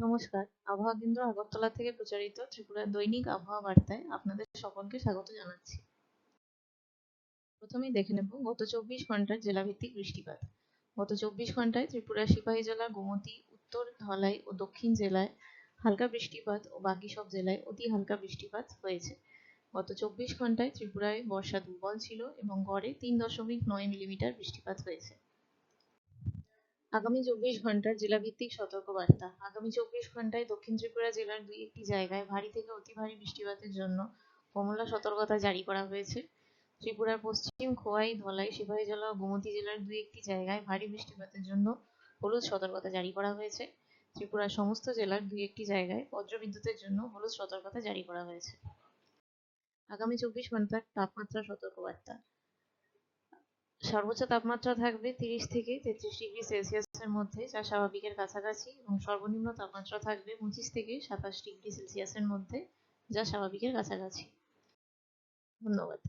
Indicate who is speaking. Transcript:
Speaker 1: নমস্কার। আবহাওয়া কেন্দ্র আগরতলা থেকে প্রচারিত ত্রিপুরার দৈনিক আবহাওয়া বার্তায় আপনাদের সকলকে স্বাগত জানাচ্ছি। প্রথমেই দেখে নেব গত চব্বিশ ঘণ্টার জেলাভিত্তিক বৃষ্টিপাত। গত চব্বিশ ঘন্টায় ত্রিপুরার সিপাহী জেলা, গোমতী, উত্তর ধলাই ও দক্ষিণ জেলায় হালকা বৃষ্টিপাত ও বাকি সব জেলায় অতি হালকা বৃষ্টিপাত হয়েছে। গত চব্বিশ ঘন্টায় ত্রিপুরায় বর্ষা দুর্বল ছিল এবং গড়ে তিন দশমিক নয় মিলিমিটার বৃষ্টিপাত হয়েছে। আগামী চব্বিশ ঘণ্টার জেলাভিত্তিক সতর্কবার্তা। আগামী চব্বিশ ঘন্টায় দক্ষিণ ত্রিপুরা জেলার দুই একটি জায়গায় ভারী থেকে অতি ভারী বৃষ্টিপাতের জন্য কমলা সতর্কতা জারি করা হয়েছে। ত্রিপুরার পশ্চিম খোয়াই, ধলাই, সিপাহীজলা ও গোমতী জেলার দুই একটি জায়গায় ভারী বৃষ্টিপাতের জন্য হলুদ সতর্কতা জারি করা হয়েছে। ত্রিপুরার সমস্ত জেলার দুই একটি জায়গায় বজ্রবিদ্যুতের জন্য হলুদ সতর্কতা জারি করা হয়েছে। আগামী চব্বিশ ঘণ্টার তাপমাত্রা সতর্কবার্তা। সর্বোচ্চ তাপমাত্রা থাকবে তিরিশ থেকে তেত্রিশ ডিগ্রি সেলসিয়াসের মধ্যে, যা স্বাভাবিকের কাছাকাছি, এবং সর্বনিম্ন তাপমাত্রা থাকবে পঁচিশ থেকে সাতাশ ডিগ্রি সেলসিয়াসের মধ্যে, যা স্বাভাবিকের কাছাকাছি। ধন্যবাদ।